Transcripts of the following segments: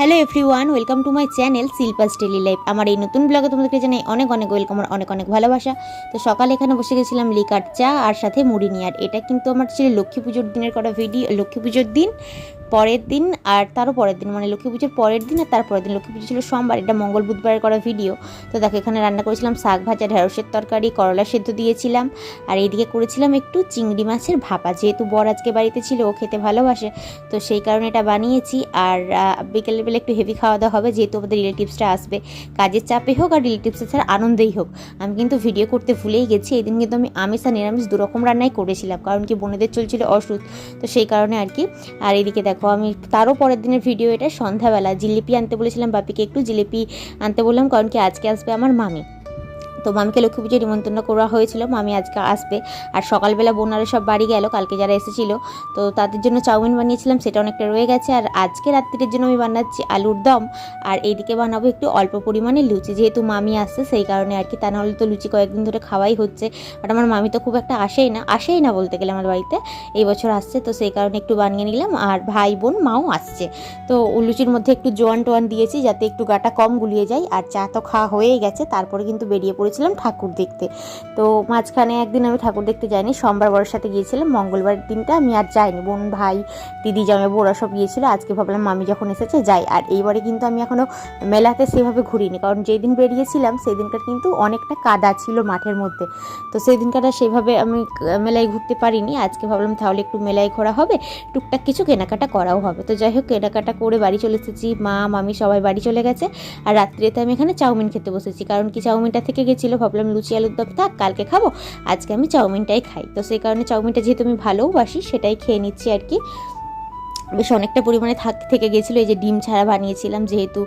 Hello everyone welcome to my channel Shilpa's daily life আমার এই নতুন ব্লগে তোমাদেরকে জানাই অনেক অনেক ওয়েলকাম আর অনেক অনেক ভালোবাসা। তো সকালে এখানে বসে গেছিলাম লিকার চা আর সাথে মুড়ি নিয়ে। আর এটা কিন্তু আমার ছিল লক্ষ্মী পুজোর দিনের করা ভিডিও লক্ষ্মী পুজোর দিন। পরের দিন আর তারও পরের দিন মানে লক্ষ্মী পুজোর পরের দিন আর তার পরের দিন। লক্ষ্মী পুজো ছিল সোমবার, এটা মঙ্গল বুধবারের করা ভিডিও তো দেখো, এখানে রান্না করেছিলাম শাক ভাজা, ঢেঁড়সের তরকারি, করলা সেদ্ধ দিয়েছিলাম। আর এইদিকে করেছিলাম একটু চিংড়ি মাছের ভাপা। যেহেতু বর আজকে বাড়িতে ছিল, ও খেতে ভালোবাসে, তো সেই কারণে এটা বানিয়েছি। আর বিকেলের বেলা একটু হেভি খাওয়া দাওয়া হবে, যেহেতু আমাদের রিলেটিভসটা আসবে। কাজের চাপে হোক আর রিলেটিভসের ছাড়া আনন্দেই হোক। আমি কিন্তু ভিডিও করতে ভুলেই গেছি। এই দিন কিন্তু আমি আমিষ আর নিরামিষ দুরকম রান্নাই করেছিলাম, কারণ কি বোনেদের চলছিল অসুখ, তো সেই কারণে আর কি। আর এদিকে দেখো আমি তারও পরের দিনের ভিডিও এটা সন্ধ্যাবেলা জিলিপি আনতে বলেছিলাম বাপিকে, একটু জিলিপি আনতে বললাম, কারণ কি আজকে আসবে আমার মামি। তো মামিকে লক্ষ্মী পুজোয় নিমন্ত্রণ করা হয়েছিল। মামি আজকে আসবে। আর সকালবেলা বোনারা সব বাড়ি গেল, কালকে যারা এসেছিল। তো তাদের জন্য চাউমিন বানিয়েছিলাম, সেটা অনেকটা রয়ে গেছে। আর আজকে রাত্রির জন্য আমি বানাচ্ছি আলুর দম। আর এইদিকে বানাবো একটু অল্প পরিমাণে লুচি। যেহেতু মামি আসছে, সেই কারণে আর কি তা নাহলে তো লুচি কয়েকদিন ধরে খাওয়াই হচ্ছে। বাট আমার মামি তো খুব একটা আসেই না আসেই না বলতে গেলে আমার বাড়িতে। এই বছর আসছে, তো সেই কারণে একটু বানিয়ে নিলাম। আর ভাই বোন, মাও আসছে। তো লুচির মধ্যে একটু জোয়ান টোয়ান দিয়েছি, যাতে একটু গাটা কম গুলিয়ে যায়। আর চা তো খাওয়া হয়েই গেছে, তারপরে কিন্তু বেরিয়ে পড়েছিলাম ঠাকুর দেখতে। তো মাঝখানে একদিন আমি ঠাকুর দেখতে যাইনি, সোমবার বড়ের সাথে গিয়েছিলাম মঙ্গলবার দিনটা আমি আর যাইনি। বোন, ভাই, দিদি, জামাই বোরা সব গিয়েছিল, আজকে ভাবলাম মামি যখন এসেছে যাই। আর এইবারে কিন্তু আমি এখনও মেলাতে সেভাবে ঘুরিনি, কারণ যেই দিন বেরিয়েছিলাম সেই দিনকার কিন্তু অনেকটা কাদা ছিল মাঠের মধ্যে। তো সেই দিনকার সেভাবে আমি মেলায় ঘুরতে পারিনি, আজকে ভাবলাম তাহলে একটু মেলায় ঘোরা হবে, টুকটাক কিছু কেনাকাটা করাও হবে। তো যাই হোক, কেনাকাটা করে বাড়ি চলে এসেছি, মা, মামি সবাই বাড়ি চলে গেছে, আর রাত্রিতে আমি এখানে চাউমিন খেতে বসেছি, কারণ কি চাউমিনটা থেকে গেছিল ভাবলাম লুচি, আলুর দম, থাক, কালকে খাব। আজকে আমি চাউমিনটাই খাই। তো সেই কারণে চাউমিনটা যেহেতু আমি ভালোবাসি, সেটাই খেয়ে নিচ্ছি আর কি। বেশ অনেকটা পরিমাণে থাক, থেকে গেছিল, এই যে ডিম ছাড়া বানিয়েছিলাম, যেহেতু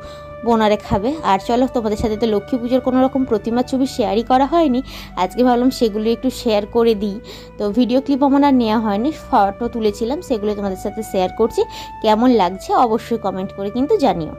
বোনারে খাবে। আর চলো, তোমাদের সাথে তো লক্ষ্মী পুজোর কোনো রকম প্রতিমা ছবি শেয়ারই করা হয়নি। আজকে ভাবলাম সেগুলো একটু শেয়ার করে দিই। তো ভিডিও ক্লিপ আমার আর নেওয়া হয়নি, ফটো তুলেছিলাম, সেগুলো তোমাদের সাথে শেয়ার করছি। কেমন লাগছে অবশ্যই কমেন্ট করে কিন্তু জানিও।